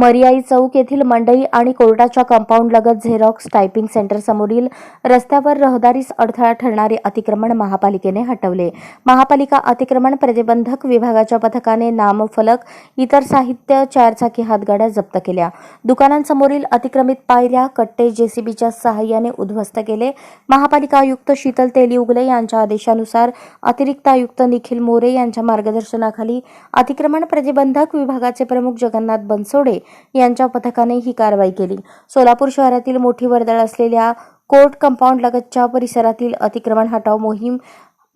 मरियाई चौक येथील मंडई आणि कोर्टाच्या कंपाऊंड लगत झेरॉक्स टायपिंग सेंटर समोरील रस्त्यावर रहदारीस अडथळा ठरणारे अतिक्रमण महापालिकेने हटवले. महापालिका अतिक्रमण प्रतिबंधक विभागाच्या पथकाने नामफलक इतर साहित्य चारचाकी हातगाड्या जप्त केल्या. दुकानांसमोरील अतिक्रमित पायऱ्या कट्टे जेसीबीच्या सहाय्याने उद्ध्वस्त केले. महापालिका आयुक्त शीतल तेलिउगले यांच्या आदेशानुसार अतिरिक्त आयुक्त निखिल मोरे यांच्या मार्गदर्शनाखाली अतिक्रमण प्रतिबंधक विभागाचे प्रमुख जगन्नाथ बनसोडे यांच्या पथकाने ही कारवाई केली. सोलापूर शहरातील मोठी वर्दळ असलेल्या कोर्ट कंपाऊंड लगतच्या परिसरातील अतिक्रमण हटाव मोहीम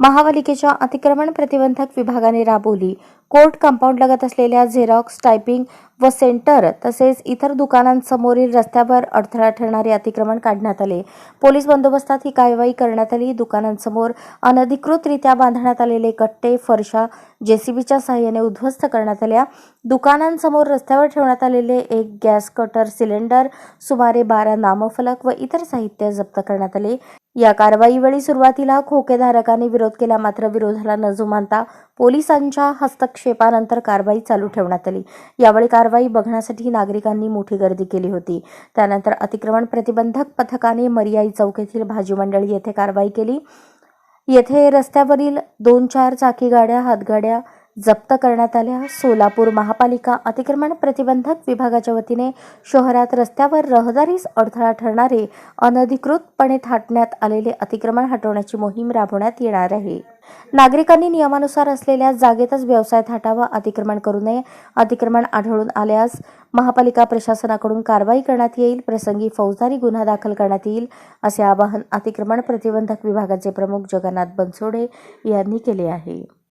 महापालिकेच्या अतिक्रमण प्रतिबंधक विभागाने राबवली. कोर्ट कंपाऊंड लगत असलेल्या झेरॉक्स टायपिंग व सेंटर तसेच इतर दुकानांसमोरील रस्त्यावर अडथळा ठरणारे अतिक्रमण काढण्यात आले. पोलीस बंदोबस्तात ही कारवाई करण्यात आली. दुकानांसमोर अनधिकृतरित्या बांधण्यात आलेले कट्टे फरशा जेसीबीच्या सहाय्याने उद्ध्वस्त करण्यात आल्या. दुकानांसमोर रस्त्यावर ठेवण्यात आलेले एक गॅस कटर सिलेंडर सुमारे बारा नामफलक व इतर साहित्य जप्त करण्यात आले. या कारवाईवेळी सुरुवातीला खोकेधारकांनी विरोध केला मात्र विरोधाला न जुमानता पोलिसांच्या हस्तक्षेपानंतर कारवाई चालू ठेवण्यात आली. यावेळी कारवाई बघण्यासाठी नागरिकांनी मोठी गर्दी केली होती. त्यानंतर अतिक्रमण प्रतिबंधक पथकाने मरियाई चौक येथील भाजी मंडळी येथे कारवाई केली. येथे रस्त्यावरील दोन चार चाकी गाड्या हातगाड्या जप्त करण्यात आल्या सोलापूर महापालिका अतिक्रमण प्रतिबंधक विभागाच्या वतीने शहरात रस्त्यावर रहदारीस अडथळा ठरणारे अनधिकृतपणे थाटण्यात आलेले अतिक्रमण हटवण्याची मोहीम राबवण्यात येणार आहे. नागरिकांनी नियमानुसार असलेल्या जागेतच व्यवसाय थाटावा अतिक्रमण करू नये अतिक्रमण आढळून आल्यास महापालिका प्रशासनाकडून कारवाई करण्यात येईल प्रसंगी फौजदारी गुन्हा दाखल करण्यात येईल असे आवाहन अतिक्रमण प्रतिबंधक विभागाचे प्रमुख जगन्नाथ बनसोडे यांनी केले आहे.